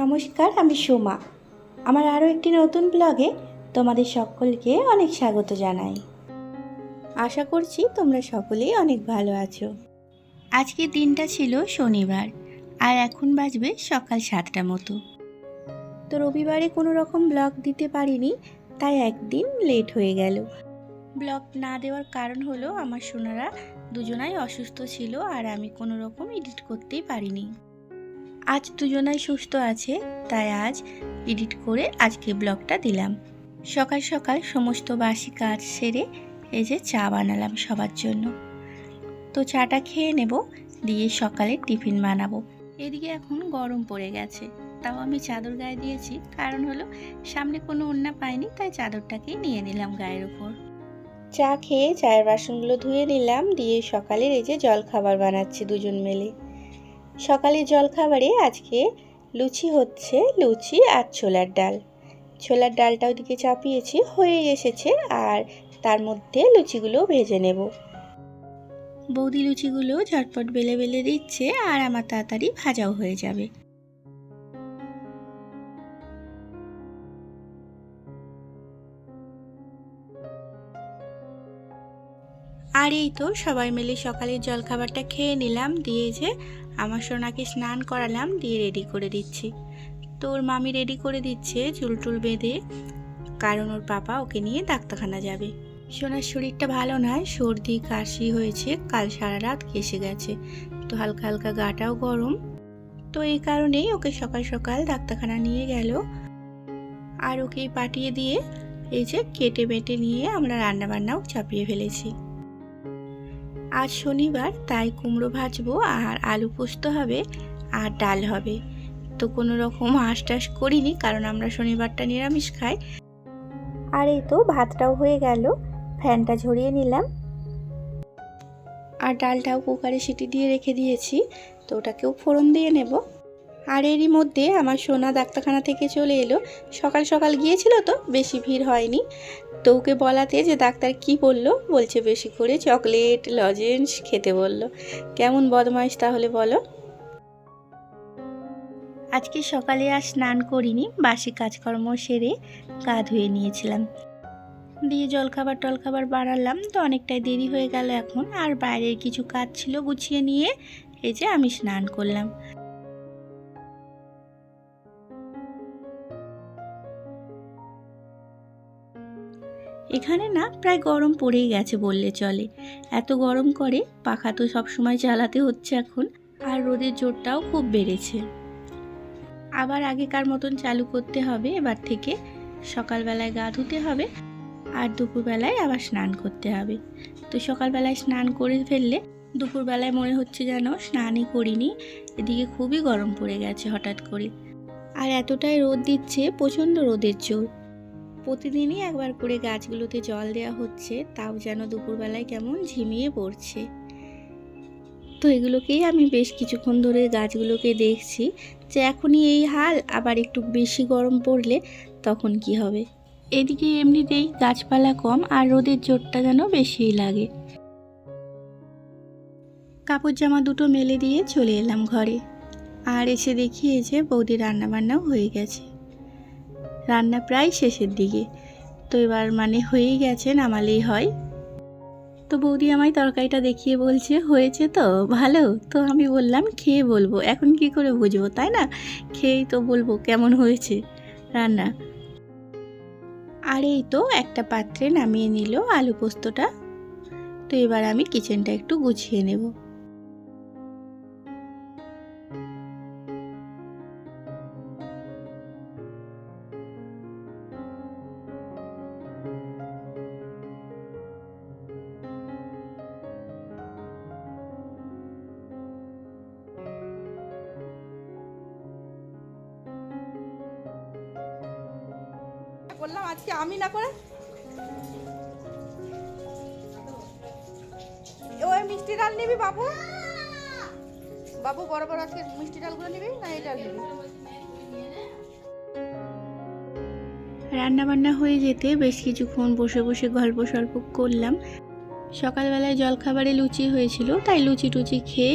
নমস্কার, আমি সোমা। আমার আরও একটি নতুন ব্লগে তোমাদের সকলকে অনেক স্বাগত জানাই। আশা করছি তোমরা সকলেই অনেক ভালো আছো। আজকের দিনটা ছিল শনিবার, আর এখন বাজবে সকাল সাতটা মতো। তো রবিবারে কোনো রকম ব্লগ দিতে পারিনি, তাই একদিন লেট হয়ে গেল। ব্লগ না দেওয়ার কারণ হলো, আমার সোনারা দুজনাই অসুস্থ ছিল, আর আমি কোনো রকম এডিট করতেই পারিনি। আজ দুজনাই সুস্থ আছে, তাই আজ এডিট করে আজকে ব্লগটা দিলাম। সকাল সকাল সমস্ত বাসি কাজ সেরে এই যে চা বানালাম সবার জন্য। তো চাটা খেয়ে নেব, দিয়ে সকালে টিফিন বানাবো। এদিকে এখন গরম পড়ে গেছে, তাও আমি চাদর গায়ে দিয়েছি, কারণ হলো সামনে কোনো ওড়না পাইনি, তাই চাদরটাকেই নিয়ে নিলাম গায়ের ওপর চা খেয়ে চায়ের বাসনগুলো ধুয়ে নিলাম, দিয়ে সকালের এই যে জল খাবার বানাচ্ছি দুজন মিলে। সকালে জলখাবারে আজকে লুচি হচ্ছে, লুচি আর ছোলার ডাল। ছোলার ডালটা ওদিকে চাপিয়েছি, হয়ে এসেছে আর তার মধ্যে লুচিগুলো ভেজে নেব। বৌদি লুচিগুলো ঝটপট বেলে বেলে দিচ্ছে আর আমার তাড়াতাড়ি ভাজাও হয়ে যাবে। আর এই তো সবাই মিলে সকালের জলখাবারটা খেয়ে নিলাম, দিয়ে যে আমার সোনাকে স্নান করালাম, দিয়ে রেডি করে দিচ্ছি। তো ওর মামি রেডি করে দিচ্ছে চুল টুল বেঁধে, কারণ ওর পাপা ওকে নিয়ে ডাক্তারখানা যাবে। সোনার শরীরটা ভালো নয়, সর্দি, কাশি হয়েছে, কাল সারা রাত কেসে গেছে। তো হালকা হালকা গাটাও গরম। তো এই কারণেই ওকে সকাল সকাল ডাক্তারখানা নিয়ে গেল। আর ওকে পাঠিয়ে দিয়ে এই যে কেটে বেটে নিয়ে আমরা রান্নাবান্নাও চাপিয়ে ফেলেছি। আজ শনিবার, তাই কুমড়ো ভাজবো আর আলু পোস্ত হবে আর ডাল হবে। তো কোনো রকম হাঁস টাস করিনি, কারণ আমরা শনিবারটা নিরামিষ খাই। আর এই তো ভাতটাও হয়ে গেল, ফ্যানটা ঝরিয়ে নিলাম। আর ডালটাও কুকারে সিটি দিয়ে রেখে দিয়েছি, তো ওটাকেও ফোড়ন দিয়ে নেব। আর এরই মধ্যে আমার সোনা ডাক্তারখানা থেকে চলে এলো। সকাল সকাল গিয়েছিল তো, বেশি ভিড় হয়নি। তো ওকে বলাতে যে ডাক্তার কি বলল, বলছে বেশি করে চকলেট, লজেন্স খেতে বলল। কেমন বদমাইশ তাহলে বলো? আজকে সকালে আর স্নান করিনি, বাসি কাজকর্ম সেরে গা ধুয়ে নিয়েছিলাম। দিয়ে জলখাবার টলখাবার বাড়ালাম তো অনেকটাই দেরি হয়ে গেল এখন। আর বাইরের কিছু কাজ ছিল গুছিয়ে নিয়ে, এই যে আমি স্নান করলাম। এখানে না প্রায় গরম পড়েই গেছে বললে চলে। এত গরম করে পাখা তো সবসময় চালাতে হচ্ছে এখন, আর রোদের জোরটাও খুব বেড়েছে। আবার আগেকার মতন চালু করতে হবে এবার থেকে। সকালবেলায় গা ধুতে হবে আর দুপুরবেলায় আবার স্নান করতে হবে। তো সকালবেলায় স্নান করে ফেললে দুপুরবেলায় মনে হচ্ছে যেন স্নানই করিনি, এদিকে খুবই গরম পড়ে গেছে হঠাৎ করে। আর এতটাই রোদ দিচ্ছে প্রচণ্ড রোদের জোর। প্রতিদিনই একবার করে গাছগুলোতে জল দেওয়া হচ্ছে, তাও যেন দুপুরবেলায় কেমন ঝিমিয়ে পড়ছে। তো এগুলোকেই আমি বেশ কিছুক্ষণ ধরে গাছগুলোকে দেখছি যে এখনই এই হাল, আবার একটু বেশি গরম পড়লে তখন কি হবে? এদিকে এমনিতেই গাছপালা কম আর রোদের জোরটা যেন বেশিই লাগে। কাপড় জামা দুটো মেলে দিয়ে চলে এলাম ঘরে। আর এসে দেখি এই যে বৌদি রান্নাবান্নাও হয়ে গেছে। রান্না প্রায় শেষের দিকে। তো এবার মানে হয়েই গেছে, নামালেই হয়। তো বৌদি আমায় তরকারিটা দেখিয়ে বলছে, হয়েছে তো, ভালো। তো আমি বললাম, খেয়ে বলব। এখন কি করে বুঝব, তাই না? খেয়েই তো বলব কেমন হয়েছে রান্না। আর এই তো একটা পাত্রে নামিয়ে নিল আলু পোস্তটা। তো এবার আমি কিচেনটা একটু গুছিয়ে নেব। করলাম, আজকে আমি না করে ওই মিষ্টি ডাল নিবি বাবু? বাবু, বড় বড় আজকে মিষ্টি ডালগুলো নিবি না এই ডাল নিবি? রান্না বান্না হয়ে যেতে বেশ কিছুক্ষণ বসে বসে গল্প সল্প করলাম। সকালবেলায় জলখাবারে লুচি হয়েছিল, তাই লুচি টুচি খেয়ে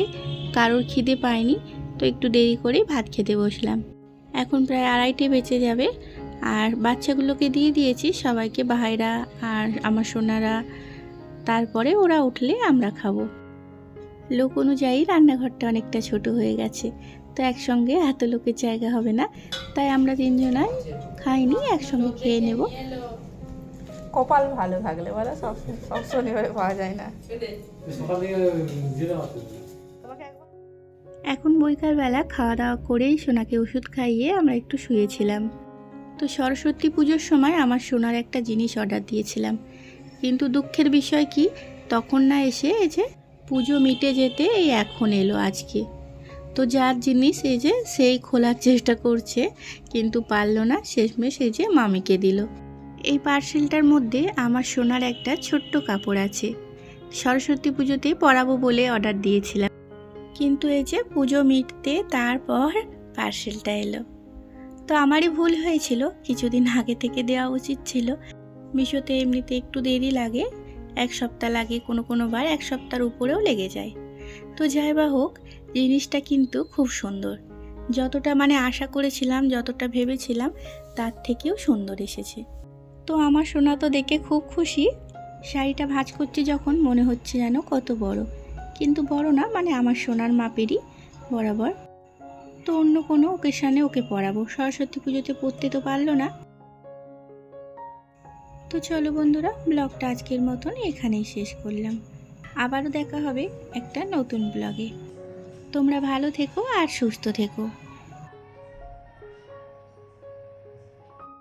কারোর খিদে পায়নি, তো একটু দেরি করে ভাত খেতে বসলাম। এখন প্রায় আড়াইটে বেঁচে যাবে আর বাচ্চাগুলোকে দিয়ে দিয়েছি সবাইকে ভাইরা আর আমার সোনারা। তারপরে ওরা উঠলে আমরা খাব। লোক অনুযায়ী রান্নাঘরটা অনেকটা ছোট হয়ে গেছে। তো একসঙ্গে এত লোকের জায়গা হবে না। তাই আমরা তিনজনায় খাইনি একসঙ্গে খেয়ে নেব। কপাল ভালো থাকলে বলো সব সব শনিবারে পাওয়া যায় না। এখন বৈকালবেলা খাওয়া দাওয়া করেই সোনাকে ওষুধ খাইয়ে আমরা একটু শুয়েছিলাম। তো সরস্বতী পুজোর সময় আমার সোনার একটা জিনিস অর্ডার দিয়েছিলাম। কিন্তু দুঃখের বিষয় কি, তখন না এসে এই যে পুজো মিটে যেতে এই এখন এলো আজকে। তো যার জিনিস এই যে সেই খোলার চেষ্টা করছে, কিন্তু পারল না, শেষমেশ এই যে মামিকে দিল। এই পার্সেলটার মধ্যে আমার সোনার একটা ছোট্ট কাপড় আছে। সরস্বতী পুজোতে পরাবো বলে অর্ডার দিয়েছিলাম। কিন্তু এই যে পুজো মিটতে তারপর পার্সেলটা এলো। তো আমারই ভুল হয়েছিল। কিছুদিন আগে থেকে দেওয়া উচিত ছিল। মিশোতে এমনিতে একটু দেরি লাগে। এক সপ্তাহ লাগে কোনো কোনো বার, এক সপ্তাহের উপরেও লেগে যায়। তো যাই বা হোক, জিনিসটা কিন্তু খুব সুন্দর। যতটা মানে আশা করেছিলাম, যতটা ভেবেছিলাম, তার থেকেও সুন্দর এসেছে। তো আমার সোনা তো দেখে খুব খুশি। শাড়িটা ভাঁজ করছি যখন, মনে হচ্ছে যেন কত বড়। কিন্তু বড় না মানে আমার সোনার মাপেরই বরাবর। তো অন্য কোনো ওকেশানে ওকে পড়াবো। সরস্বতী পুজোতে পড়তে তো পারল না। তো চলো বন্ধুরা, ব্লগটা আজকের মতন এখানেই শেষ করলাম। আবারও দেখা হবে একটা নতুন ব্লগে। তোমরা ভালো থেকো আর সুস্থ থেকো।